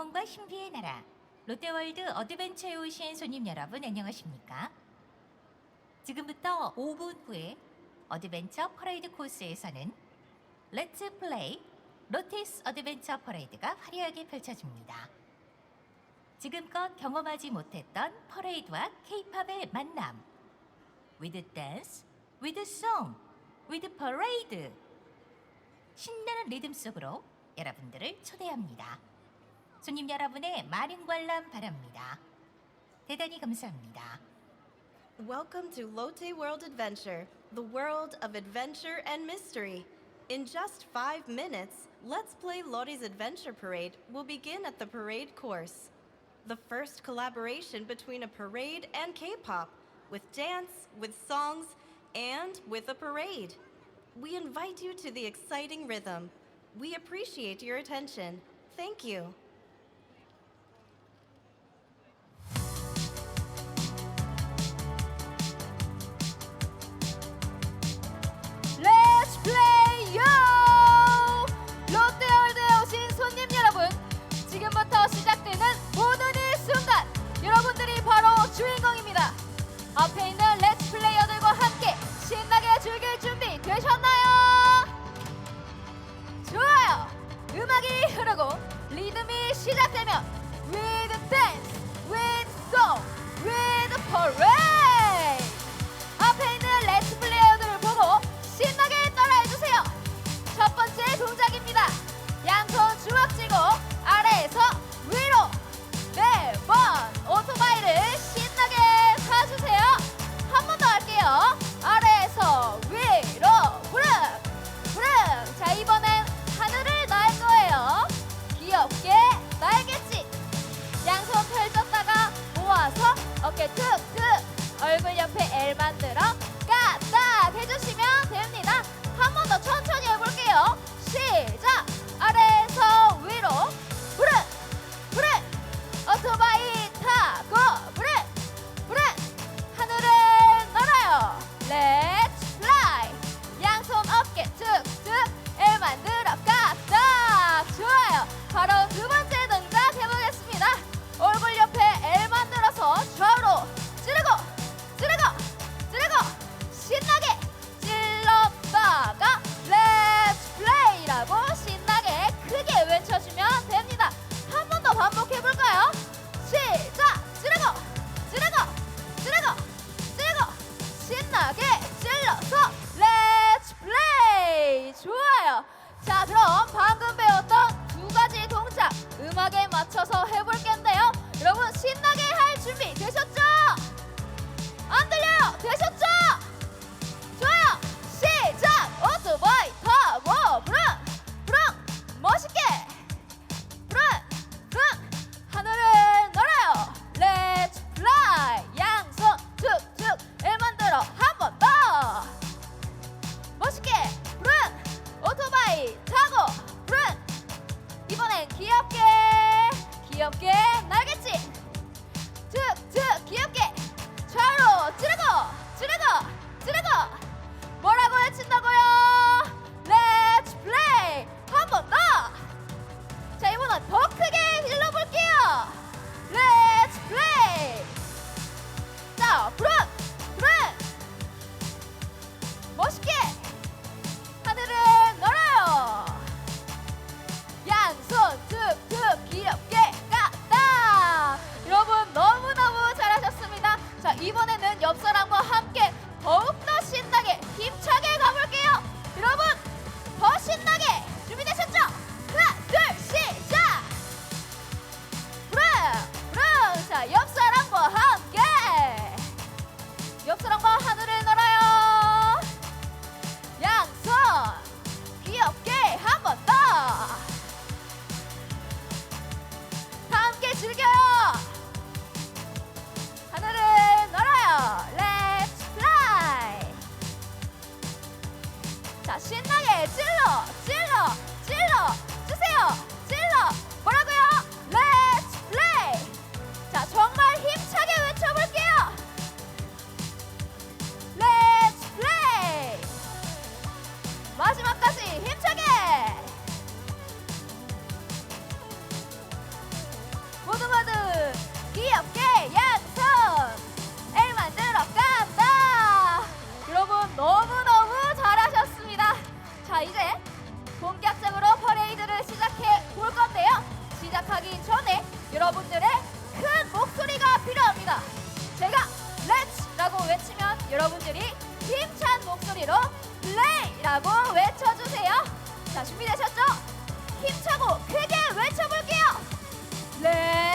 감동과 신비의 나라 롯데월드 어드벤처에 오신 손님 여러분 안녕하십니까? 지금부터 5분 후에 어드벤처 퍼레이드 코스에서는 렛츠 플레이 로티스 어드벤처 퍼레이드가 화려하게 펼쳐집니다. 지금껏 경험하지 못했던 퍼레이드와 케이팝의 만남 with dance, with song, with parade 신나는 리듬 속으로 여러분들을 초대합니다. 손님 여러분의 많은 관람 바랍니다. 대단히 감사합니다. Welcome to Lotte World Adventure, the world of adventure and mystery. In just five minutes, Let's Play Lotte's Adventure Parade will begin at the parade course. The first collaboration between a parade and K pop, with dance, with songs, and with a parade. We invite you to the exciting rhythm. We appreciate your attention. Thank you. 주인공입니다. 앞에 있는 렛츠 플레이어들과 함께 신나게 즐길 준비 되셨나요? 좋아요! 음악이 흐르고 리듬이 시작되면 with dance, with song, with parade! 귀엽게. 귀엽게 날겠지 툭툭 귀엽게. 좌로 찌르고 찌르고 찌르고. 뭐라고 외친다고요? Let's play. 한 번 더 자 이번엔 더 크게 일러볼게요. Let's play. 자 브로 이제 본격적으로 퍼레이드를 시작해 볼 건데요. 시작하기 전에 여러분들의 큰 목소리가 필요합니다. 제가 렛츠라고 외치면 여러분들이 힘찬 목소리로 플레이라고 외쳐주세요. 자 준비되셨죠? 힘차고 크게 외쳐볼게요. 렛츠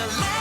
한번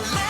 the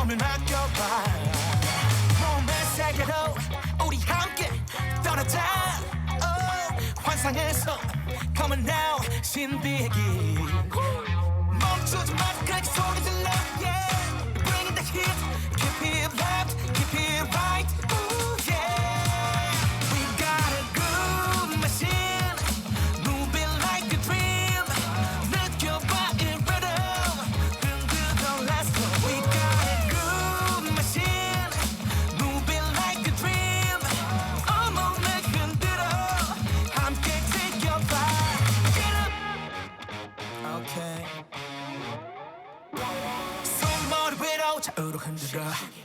몸을 맡겨봐 몸의 세계로 우리 함께 떠나자 oh, 환상에서 Come on now 신비의 길 멈추지 마 끝까지 소리 질러 yeah. Bringing the heat Keep it loud God.